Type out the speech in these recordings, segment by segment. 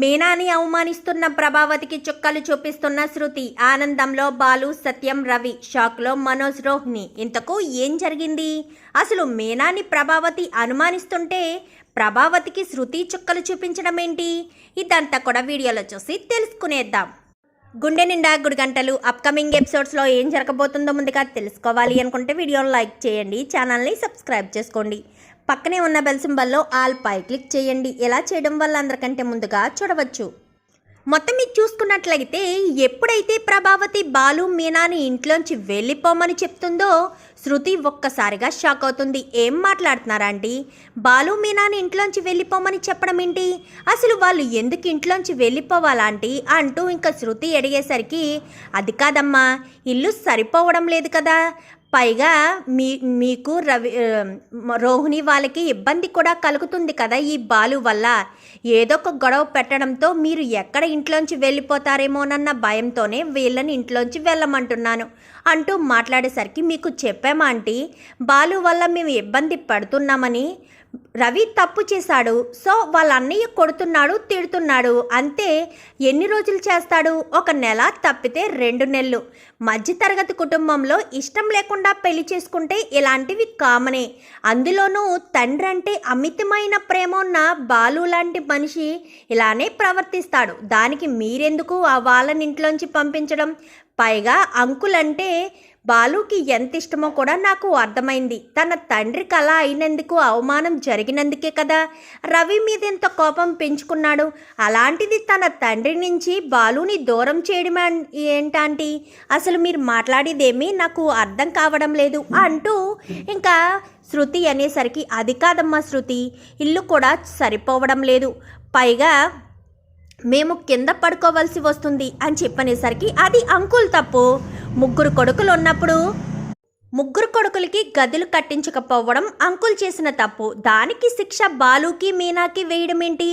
మీనాని అవమానిస్తున్న ప్రభావతికి చుక్కలు చూపిస్తున్న శృతి ఆనందంలో బాలు సత్యం రవి షాక్లో మనోజ్ రోహిణి. ఇంతకు ఏం జరిగింది? అసలు మీనాని ప్రభావతి అనుమానిస్తుంటే ప్రభావతికి శృతి చుక్కలు చూపించడం ఏంటి? ఇదంతా కూడా వీడియోలో చూసి తెలుసుకునేద్దాం. గుండె నిండా గుడి గంటలు అప్కమింగ్ ఎపిసోడ్స్లో ఏం జరగబోతుందో ముందుగా తెలుసుకోవాలి అనుకుంటే వీడియోని లైక్ చేయండి ఛానల్ని సబ్స్క్రైబ్ చేసుకోండి. పక్కనే ఉన్న బెల్ సింబల్లో ఆల్ పై క్లిక్ చేయండి. ఇలా చేయడం వల్ల అందరికంటే ముందుగా చూడవచ్చు. మొత్తం మీరు చూసుకున్నట్లయితే ఎప్పుడైతే ప్రభావతి బాలు మీనాని ఇంట్లోంచి వెళ్ళిపోమని చెప్తుందో శృతి ఒక్కసారిగా షాక్ అవుతుంది. ఏం మాట్లాడుతున్నారా అండి బాలు మీనాని ఇంట్లోంచి వెళ్ళిపోమని చెప్పడం ఏంటి? అసలు వాళ్ళు ఎందుకు ఇంట్లోంచి వెళ్ళిపోవాలంటీ అంటూ ఇంకా శృతి అడిగేసరికి అది కాదమ్మా ఇల్లు సరిపోవడం లేదు కదా. పైగా మీ మీకు రవి రోహిణి వాళ్ళకి ఇబ్బంది కూడా కలుగుతుంది కదా ఈ బాలు వల్ల. ఏదో ఒక గొడవ పెట్టడంతో మీరు ఎక్కడ ఇంట్లోంచి వెళ్ళిపోతారేమోనన్న భయంతోనే వీళ్ళని ఇంట్లోంచి వెళ్ళమంటున్నాను అంటూ మాట్లాడేసరికి మీకు చెప్పామా ఆంటీ? బాలు వల్ల మేము ఇబ్బంది పడుతున్నామని. రవి తప్పు చేశాడు. సో వాళ్ళ అన్నయ్య కొడుతున్నాడు తిడుతున్నాడు. అంతే ఎన్ని రోజులు చేస్తాడు? ఒక నెల తప్పితే రెండు నెలలు. మధ్యతరగతి కుటుంబంలో ఇష్టం లేకుండా పెళ్ళి చేసుకుంటే ఇలాంటివి కామనే. అందులోనూ తండ్రి అంటే అమితమైన ప్రేమ ఉన్న బాలు లాంటి మనిషి ఇలానే ప్రవర్తిస్తాడు. దానికి మీరెందుకు ఆ వాళ్ళని ఇంట్లోంచి పంపించడం? పైగా అంకుల్ అంటే బాలుకి ఎంత ఇష్టమో కూడా నాకు అర్థమైంది. తన తండ్రి కళ అయినందుకు అవమానం జరిగినందుకే కదా. రవి మీద ఎంత కోపం పెంచుకున్నాడు? అలాంటిది తన తండ్రి నుంచి బాలుని దూరం చేయడం ఏంటంటే? అసలు మీరు మాట్లాడేదేమీ నాకు అర్థం కావడం లేదు అంటూ ఇంకా శృతి అనేసరికి అది కాదమ్మా శృతి ఇల్లు కూడా సరిపోవడం లేదు. పైగా మేము కింద పడుకోవలసి వస్తుంది అని చెప్పనేసరికి అది అంకుల్ తప్పు. ముగ్గురు కొడుకులు ఉన్నప్పుడు ముగ్గురు కొడుకులకి గదులు కట్టించకపోవడం అంకుల్ చేసిన తప్పు. దానికి శిక్ష బాలుకి మీనాకి వేయడం ఏంటి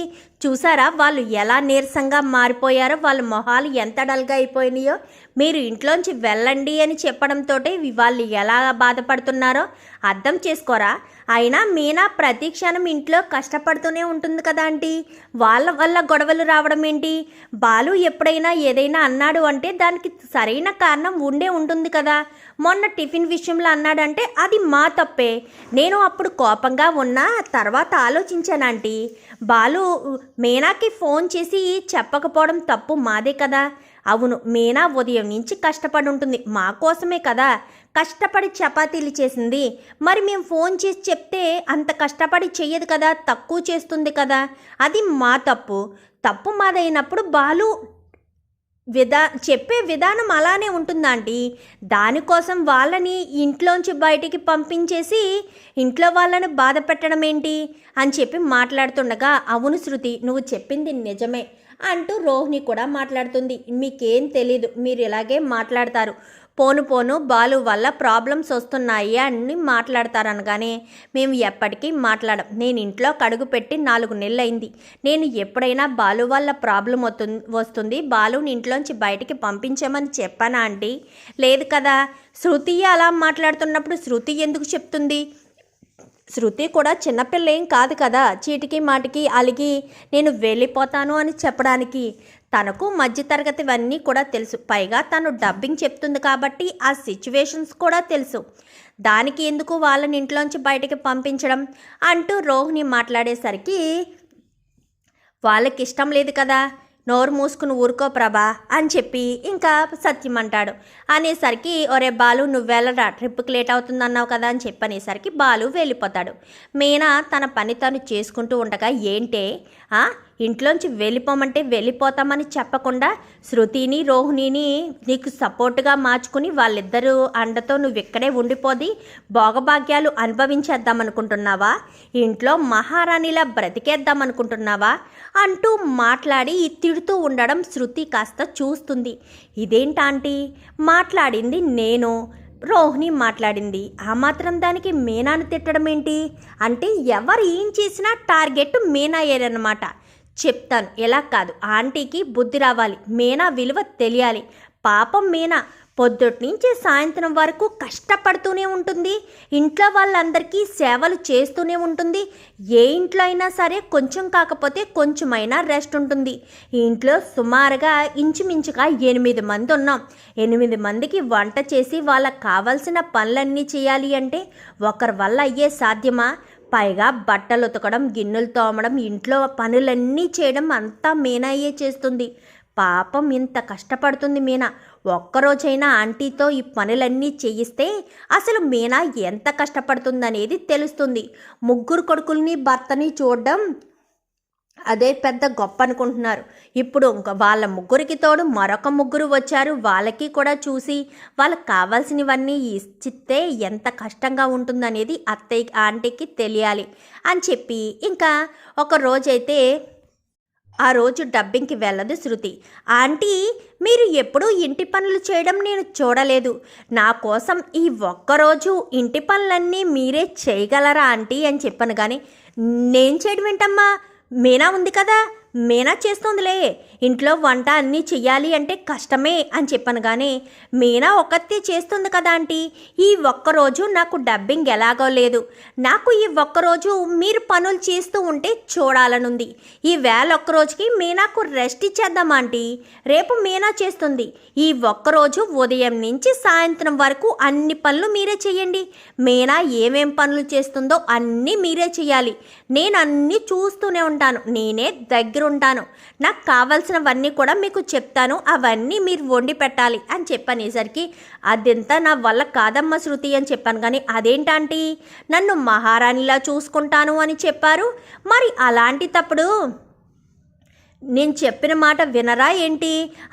చూసారా? వాళ్ళు ఎలా నీరసంగా మారిపోయారో వాళ్ళ మొహాలు ఎంత డల్గా అయిపోయినాయో. మీరు ఇంట్లోంచి వెళ్ళండి అని చెప్పడంతో వాళ్ళు ఎలా బాధపడుతున్నారో అర్థం చేసుకోరా? అయినా మీనా ప్రతి క్షణం ఇంట్లో కష్టపడుతూనే ఉంటుంది కదా ఆంటీ. వాళ్ళ వల్ల గొడవలు రావడం ఏంటి? బాలు ఎప్పుడైనా ఏదైనా అన్నాడు అంటే దానికి సరైన కారణం ఉండే ఉంటుంది కదా. మొన్న టిఫిన్ విషయంలో అన్నాడంటే అది మా తప్పే. నేను అప్పుడు కోపంగా ఉన్నా తర్వాత ఆలోచించాను ఆంటీ. బాలు మీనాకి ఫోన్ చేసి చెప్పకపోవడం తప్పు మాదే కదా. అవును మీనా ఉదయం నుంచి కష్టపడి ఉంటుంది మా కోసమే కదా కష్టపడి చపాతీలు చేసింది. మరి మేము ఫోన్ చేసి చెప్తే అంత కష్టపడి చెయ్యదు కదా తక్కువ చేస్తుంది కదా. అది మా తప్పు. తప్పు మాదైనప్పుడు బాలు విధా చెప్పే విధానం అలానే ఉంటుందండి దానికోసం వాళ్ళని ఇంట్లోంచి బయటికి పంపించేసి ఇంట్లో వాళ్ళని బాధ పెట్టడం ఏంటి అని చెప్పి మాట్లాడుతుండగా అవును శృతి నువ్వు చెప్పింది నిజమే. అంటూ రోహిణి కూడా మాట్లాడుతుంది. మీకేం తెలీదు మీరు ఇలాగే మాట్లాడతారు. పోను పోను బాలు వల్ల ప్రాబ్లమ్స్ వస్తున్నాయి అని మాట్లాడతారు అనగానే మేము ఎప్పటికీ మాట్లాడం. నేను ఇంట్లో కడుగు పెట్టి నాలుగు నెలలైంది. నేను ఎప్పుడైనా బాలు వల్ల ప్రాబ్లం వస్తుంది వస్తుంది. బాలుని ఇంట్లోంచి బయటికి పంపించామని చెప్పానా ఆంటీ లేదు కదా. శృతి అలా మాట్లాడుతున్నప్పుడు శృతి ఎందుకు చెప్తుంది? శృతి కూడా చిన్నపిల్ల ఏం కాదు కదా. చీటికి మాటికి అలిగి నేను వెళ్ళిపోతాను అని చెప్పడానికి తనకు మధ్యతరగతివన్నీ కూడా తెలుసు. పైగా తను డబ్బింగ్ చెప్తుంది కాబట్టి ఆ సిచ్యువేషన్స్ కూడా తెలుసు. దానికి ఎందుకు వాళ్ళని ఇంట్లోంచి బయటికి పంపించడం అంటూ రోహిణి మాట్లాడేసరికి వాళ్ళకి ఇష్టం లేదు కదా. నోరు మూసుకుని ఊరుకో ప్రభా అని చెప్పి ఇంకా సత్యం అంటాడు. అనేసరికి ఒరే బాలు నువ్వు వెళ్ళరా ట్రిప్కి లేట్ అవుతుందన్నావు కదా అని చెప్పనేసరికి బాలు వెళ్ళిపోతాడు. మీనా తన పని తను చేసుకుంటూ ఉండగా ఏంటే? ఇంట్లోంచి వెళ్ళిపోమంటే వెళ్ళిపోతామని చెప్పకుండా శృతిని రోహిణిని నీకు సపోర్టుగా మార్చుకుని వాళ్ళిద్దరూ అండతో నువ్వు ఇక్కడే ఉండిపోది భోగభాగ్యాలు అనుభవించేద్దాం అనుకుంటున్నావా ఇంట్లో మహారాణిలా బ్రతికేద్దాం అనుకుంటున్నావా అంటూ మాట్లాడి తిడుతూ ఉండడం శృతి కాస్త చూస్తుంది. ఇదేంటాంటీ మాట్లాడింది నేను. రోహిణి మాట్లాడింది. ఆ మాత్రం దానికి మీనాను తిట్టడం ఏంటి అంటే ఎవరు ఏం చేసినా టార్గెట్ మీనాయేనమాట చెప్తాను. ఎలా కాదు. ఆంటీకి బుద్ధి రావాలి. మీనా విలువ తెలియాలి. పాపం మీనా పొద్దుటి నుంచి సాయంత్రం వరకు కష్టపడుతూనే ఉంటుంది. ఇంట్లో వాళ్ళందరికీ సేవలు చేస్తూనే ఉంటుంది. ఏ ఇంట్లో అయినా సరే కొంచెం కాకపోతే కొంచెమైనా రెస్ట్ ఉంటుంది. ఇంట్లో సుమారుగా ఇంచుమించుగా ఎనిమిది మంది ఉన్నాం. ఎనిమిది మందికి వంట చేసి వాళ్ళకి కావాల్సిన పనులన్నీ చేయాలి అంటే ఒకరి వల్ల అయ్యే సాధ్యమా? పైగా బట్టలు ఉతకడం గిన్నెలు తోమడం ఇంట్లో పనులన్నీ చేయడం అంతా మీనాయే చేస్తుంది. పాపం ఇంత కష్టపడుతుంది మీనా. ఒక్కరోజైనా ఆంటీతో ఈ పనులన్నీ చేయిస్తే అసలు మీనా ఎంత కష్టపడుతుందనేది తెలుస్తుంది. ముగ్గురు కొడుకుల్ని భర్తని చూడడం అదే పెద్ద గొప్ప అనుకుంటున్నారు ఇప్పుడు ఇంకా వాళ్ళ ముగ్గురికి తోడు మరొక ముగ్గురు వచ్చారు. వాళ్ళకి కూడా చూసి వాళ్ళకి కావాల్సినవన్నీ ఇచ్చితే ఎంత కష్టంగా ఉంటుందనేది అత్తయ్య ఆంటీకి తెలియాలి అని చెప్పి ఇంకా ఒక రోజైతే ఆ రోజు డబ్బింగ్కి వెళ్ళదు శృతి. ఆంటీ మీరు ఎప్పుడూ ఇంటి పనులు చేయడం నేను చూడలేదు. నా కోసం ఈ ఒక్కరోజు ఇంటి పనులన్నీ మీరే చేయగలరా ఆంటీ? అని చెప్పాను కానీ నేను చేయడం ఏంటమ్మా? మీనా ఉంది కదా. మీనా చేస్తుందిలే. ఇంట్లో వంట అన్నీ చెయ్యాలి అంటే కష్టమే అని చెప్పాను కానీ మీనా ఒక్కతే చేస్తుంది కదా ఆంటీ. ఈ ఒక్కరోజు నాకు డబ్బింగ్ ఎలాగో లేదు. నాకు ఈ ఒక్కరోజు మీరు పనులు చేస్తూ ఉంటే చూడాలనుంది. ఈ వేళ ఒక్కరోజుకి మీనాకు రెస్ట్ ఇచ్చేద్దాం ఆంటీ. రేపు మీనా చేస్తుంది. ఈ ఒక్కరోజు ఉదయం నుంచి సాయంత్రం వరకు అన్ని పనులు మీరే చేయండి మీనా ఏమేం పనులు చేస్తుందో అన్నీ మీరే చేయాలి నేను అన్నీ చూస్తూనే ఉంటాను. నేనే దగ్గర ఉంటాను నాకు కావాల్సినవన్నీ కూడా మీకు చెప్తాను. అవన్నీ మీరు వండి పెట్టాలి అని చెప్పనేసరికి అదంతా నా వల్ల కాదమ్మ శృతి అని చెప్పాను. కానీ అదేంటంటే నన్ను మహారాణిలా చూసుకుంటాను అని చెప్పారు. మరి అలాంటి తప్పుడు నేను చెప్పిన మాట వినరా ఏంటి?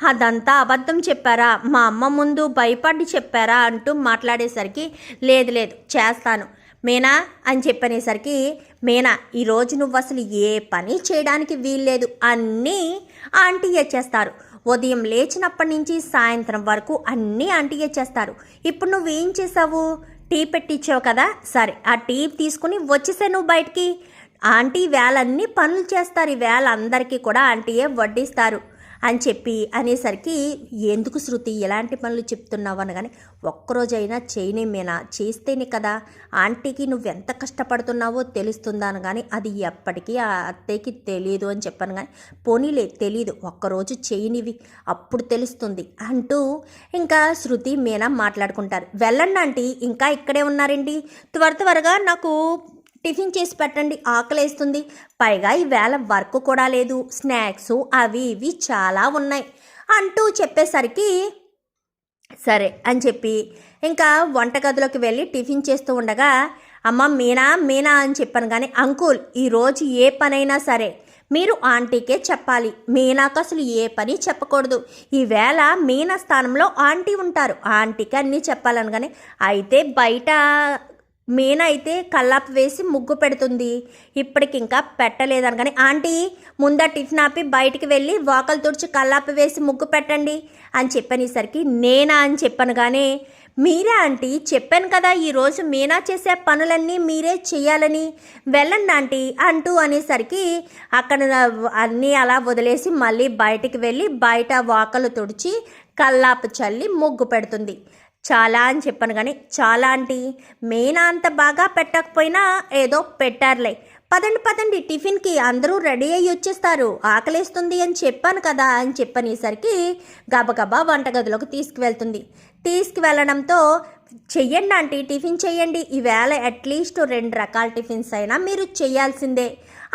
అదంతా అబద్ధం చెప్పారా? మా అమ్మ ముందు భయపడి చెప్పారా? అంటూ మాట్లాడేసరికి లేదు లేదు చేస్తాను. మేనా అని చెప్పనేసరికి మేనా ఈరోజు నువ్వు అసలు ఏ పని చేయడానికి వీల్లేదు అన్నీ ఆంటీ చేస్తారు ఉదయం లేచినప్పటి నుంచి సాయంత్రం వరకు అన్నీ ఆంటీ చేస్తారు ఇప్పుడు నువ్వేం చేసావు టీ పెట్టించావు కదా? సరే ఆ టీ తీసుకుని వచ్చేసే నువ్వు బయటికి. ఆంటీ వేళన్నీ పనులు చేస్తారు. ఈ వేళ అందరికీ కూడా ఆంటీయే వడ్డిస్తారు. అని చెప్పి అనేసరికి ఎందుకు శృతి ఎలాంటి పనులు చెప్తున్నావు? అనగానే ఒక్కరోజైనా చేయనేమేనా చేస్తేనే కదా. ఆంటీకి నువ్వెంత కష్టపడుతున్నావో తెలుస్తుందా? అనగానే అది ఎప్పటికీ ఆ అత్తయ్యకి తెలియదు అని చెప్పాను కానీ పోనీలే తెలియదు ఒక్కరోజు చేయనివి. అప్పుడు తెలుస్తుంది అంటూ ఇంకా శృతి మీనా మాట్లాడుకుంటారు. వెళ్ళండి ఆంటీ ఇంకా ఇక్కడే ఉన్నారండి. త్వర త్వరగా నాకు టిఫిన్ చేసి పెట్టండి ఆకలేస్తుంది. పైగా ఈవేళ వర్క్ కూడా లేదు. స్నాక్స్ అవి ఇవి చాలా ఉన్నాయి అంటూ చెప్పేసరికి సరే అని చెప్పి ఇంకా వంటగదిలోకి వెళ్ళి టిఫిన్ చేస్తూ ఉండగా అమ్మ మీనా మీనా అని చెప్పాను కానీ అంకుల్ ఈరోజు ఏ పనైనా సరే మీరు ఆంటీకే చెప్పాలి. మీనాకు అసలు ఏ పని చెప్పకూడదు. ఈవేళ మీనా స్థానంలో ఆంటీ ఉంటారు. ఆంటీకి అన్నీ చెప్పాలని కానీ అయితే బయట మీనా అయితే కల్లాపు వేసి ముగ్గు పెడుతుంది. ఇప్పటికి ఇంకా పెట్టలేదని కానీ ఆంటీ ముందా టిఫిన్ ఆపి బయటికి వెళ్ళి వాకలు తుడిచి కల్లాపు వేసి ముగ్గు పెట్టండి అని చెప్పనేసరికి నేనా అని చెప్పాను కానీ మీరే ఆంటీ చెప్పాను కదా ఈరోజు మీనా చేసే పనులన్నీ మీరే చేయాలని వెళ్ళండి ఆంటీ అంటూ అనేసరికి అక్కడ అన్నీ అలా వదిలేసి మళ్ళీ బయటికి వెళ్ళి బయట వాకలు తుడిచి కల్లాపు చల్లి ముగ్గు పెడుతుంది. చాలా అని చెప్పాను కానీ చాలా ఆంటీ మెయిన్ అంత బాగా పెట్టకపోయినా ఏదో పెట్టారులే. పదండి పదండి టిఫిన్కి అందరూ రెడీ అయ్యి వచ్చేస్తారు. ఆకలేస్తుంది అని చెప్పాను కదా అని చెప్పనేసరికి గబగబా వంటగదిలోకి తీసుకువెళ్తుంది. తీసుకువెళ్ళడంతో చెయ్యండి ఆంటీ టిఫిన్ చేయండి ఈవేళ అట్లీస్ట్ రెండు రకాల టిఫిన్స్ అయినా మీరు చేయాల్సిందే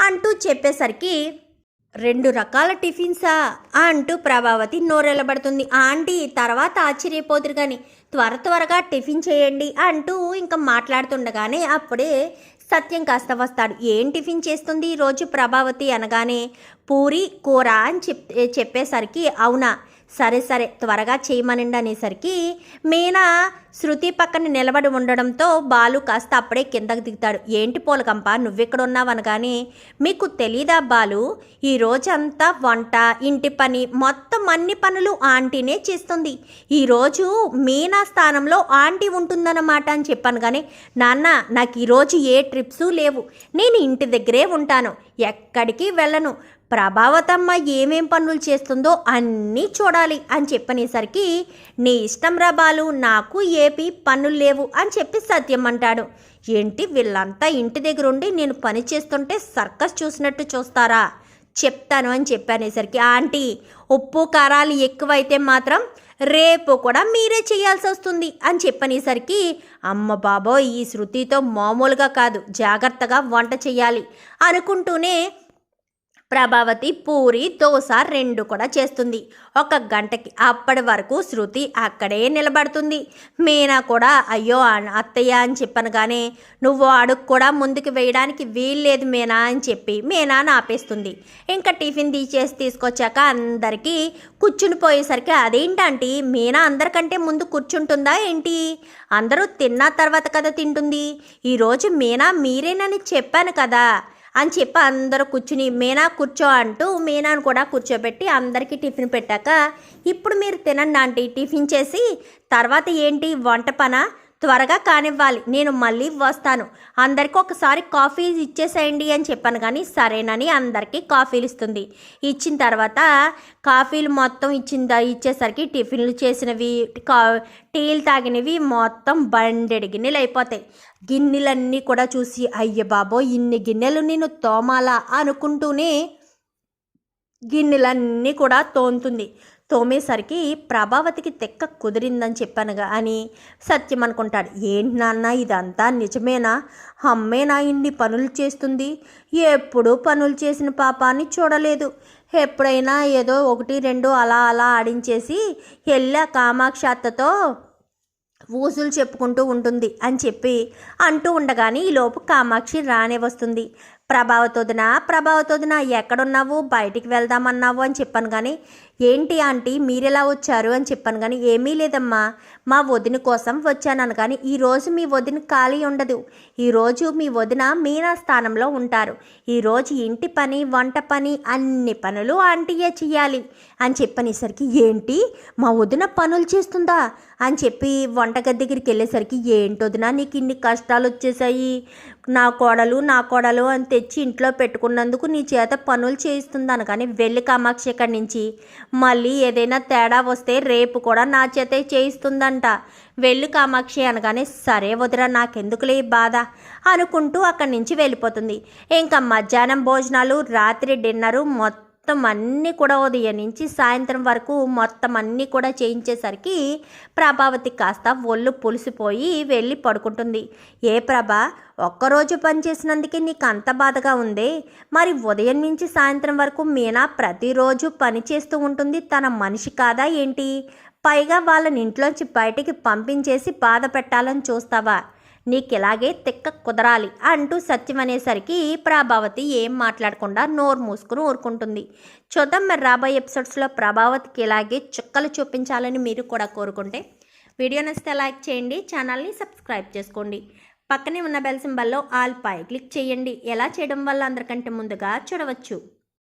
అంటూ చెప్పేసరికి రెండు రకాల టిఫిన్సా అంటూ ప్రభావతి నోరెలబడుతుంది ఆంటీ తర్వాత ఆశ్చర్యపోతురు కానీ త్వర త్వరగా టిఫిన్ చేయండి అంటూ ఇంకా మాట్లాడుతుండగానే అప్పుడే సత్యం కాస్త వస్తాడు. ఏం టిఫిన్ చేస్తుంది ఈరోజు ప్రభావతి? అనగానే పూరి కూర అని చెప్ చెప్పేసరికి అవునా సరే సరే త్వరగా చేయమనండి అనేసరికి మీనా శృతి పక్కన నిలబడి ఉండడంతో బాలు కాస్త అప్పుడే కిందకు దిగుతాడు. ఏంటి పోలకంప నువ్వెక్కడ ఉన్నావు మీకు తెలీదా బాలు ఈ రోజంతా వంట ఇంటి పని మొత్తం అన్ని పనులు ఆంటీనే చేస్తుంది. ఈరోజు మీనా స్థానంలో ఆంటీ ఉంటుందన్నమాట అని చెప్పాను కానీ నాన్న నాకు ఈరోజు ఏ ట్రిప్స్ లేవు. నేను ఇంటి దగ్గరే ఉంటాను. ఎక్కడికి వెళ్ళను. ప్రభావతమ్మ ఏమేం పనులు చేస్తుందో అన్నీ చూడాలి అని చెప్పనేసరికి నీ ఇష్టం రబాలు నాకు ఏపీ పనులు లేవు అని చెప్పి సత్యం అంటాడు. ఏంటి వీళ్ళంతా ఇంటి దగ్గర ఉండి నేను పని చేస్తుంటే సర్కస్ చూసినట్టు చూస్తారా? చెప్తాను అని చెప్పనేసరికి ఆంటీ ఉప్పు కారాలు ఎక్కువైతే మాత్రం రేపు కూడా మీరే చేయాల్సి వస్తుంది అని చెప్పనేసరికి అమ్మ బాబో ఈ శృతితో మామూలుగా కాదు జాగ్రత్తగా వంట చేయాలి అనుకుంటూనే ప్రభావతి పూరి దోశ రెండు కూడా చేస్తుంది. ఒక గంటకి అప్పటి వరకు శృతి అక్కడే నిలబడుతుంది. మీనా కూడా అయ్యో అత్తయ్య అని చెప్పాను కానీ నువ్వు అడుగు కూడా ముందుకు వేయడానికి వీల్లేదు మీనా అని చెప్పి మీనా ఆపేస్తుంది ఇంకా టిఫిన్ తీసేసి తీసుకొచ్చాక అందరికీ కూర్చుని పోయేసరికి అదేంటంటే మీనా అందరికంటే ముందు కూర్చుంటుందా ఏంటి? అందరూ తిన్న తర్వాత కదా తింటుంది. ఈరోజు మీనా మీరేనని చెప్పాను కదా. అని చెప్పి అందరూ కూర్చుని మీనా కూర్చో అంటూ మీనాను కూడా కూర్చోబెట్టి అందరికీ టిఫిన్ పెట్టాక ఇప్పుడు మీరు తినండి ఆంటీ టిఫిన్ చేసి తర్వాత ఏంటి వంట పన? త్వరగా కానివ్వాలి నేను మళ్ళీ వస్తాను. అందరికీ ఒకసారి కాఫీ ఇచ్చేసేయండి అని చెప్పాను కానీ సరేనని అందరికీ కాఫీలు ఇస్తుంది. ఇచ్చిన తర్వాత కాఫీలు మొత్తం ఇచ్చిన ఇచ్చేసరికి టిఫిన్లు చేసినవి కా టీలు తాగినవి మొత్తం బండెడిగినీళ్ళు అయిపోతాయి. గిన్నెలన్నీ కూడా చూసి అయ్య బాబో ఇన్ని గిన్నెలు నేను తోమాలా అనుకుంటూనే గిన్నెలన్నీ కూడా తోముతుంది. తోమేసరికి ప్రభావతికి తెక్క కుదిరిందని చెప్పానుగా అని సత్యం అనుకుంటాడు. ఏంటి నాన్న ఇదంతా నిజమేనా? అమ్మేనా ఇన్ని పనులు చేస్తుంది? ఎప్పుడు పనులు చేసిన పాపాన్ని చూడలేదు. ఎప్పుడైనా ఏదో ఒకటి రెండు అలా అలా ఆడించేసి వెళ్ళా కామాక్షి అత్తతో ఊసులు చెప్పుకుంటూ ఉంటుంది అని చెప్పి అంటూ ఉండగానే ఈలోపు కామాక్షి రానే వస్తుంది. ప్రభావతోదిన ప్రభావతోదిన ఎక్కడున్నావు? బయటికి వెళ్దామన్నావు అని చెప్పాను కానీ ఏంటి ఆంటీ మీరెలా వచ్చారు? అని చెప్పాను. కానీ ఏమీ లేదమ్మా. మా వదిన కోసం వచ్చాను కానీ ఈరోజు మీ వదిన ఖాళీ ఉండదు. ఈరోజు మీ వదిన మీనా స్థానంలో ఉంటారు. ఈరోజు ఇంటి పని వంట పని అన్ని పనులు ఆంటీయే చెయ్యాలి. అని చెప్పనేసరికి ఏంటి? మా వదిన పనులు చేస్తుందా? అని చెప్పి వంటగది దగ్గరికి వెళ్ళేసరికి ఏంటొదినా నీకు ఇన్ని కష్టాలు వచ్చేసాయి నా కోడలు నా కోడలు అని తెచ్చి ఇంట్లో పెట్టుకున్నందుకు నీ చేత పనులు చేయిస్తుందాను కానీ వెళ్ళి కామాక్షి ఇక్కడి నుంచి మళ్ళీ ఏదైనా తేడా వస్తే రేపు కూడా నా చేతే చేయిస్తుందంట. వెళ్ళి కామాక్షి అనగానే సరే వదిరా నాకెందుకులే ఈ బాధ? అనుకుంటూ అక్కడి నుంచి వెళ్ళిపోతుంది. ఇంకా మధ్యాహ్నం భోజనాలు రాత్రి డిన్నరు మొత్తం మొత్తం అన్నీ కూడా ఉదయం నుంచి సాయంత్రం వరకు మొత్తం అన్నీ కూడా చేయించేసరికి ప్రభావతి కాస్త ఒళ్ళు పులిసిపోయి వెళ్ళి పడుకుంటుంది. ఏ ప్రభ ఒక్కరోజు పని చేసినందుకే నీకు అంత బాధగా ఉంది? మరి ఉదయం నుంచి సాయంత్రం వరకు మీనా ప్రతిరోజు పని చేస్తూ ఉంటుంది తన మనిషి కాదా ఏంటి? పైగా వాళ్ళని ఇంట్లోంచి బయటికి పంపించేసి బాధ పెట్టాలని చూస్తావా? నీకు ఇలాగే తిక్క కుదరాలి అంటూ సత్యం అనేసరికి ప్రభావతి ఏం మాట్లాడకుండా నోరు మూసుకుని ఊరుకుంటుంది. చూద్దాం మరి రాబోయే ఎపిసోడ్స్లో ప్రభావతికి ఇలాగే చుక్కలు చూపించాలని మీరు కూడా కోరుకుంటే వీడియో నచ్చితే లైక్ చేయండి ఛానల్ని సబ్స్క్రైబ్ చేసుకోండి. పక్కనే ఉన్న బెల్ సింబల్లో ఆల్ పై క్లిక్ చేయండి. ఎలా చేయడం వల్ల అందరికంటే ముందుగా చూడవచ్చు.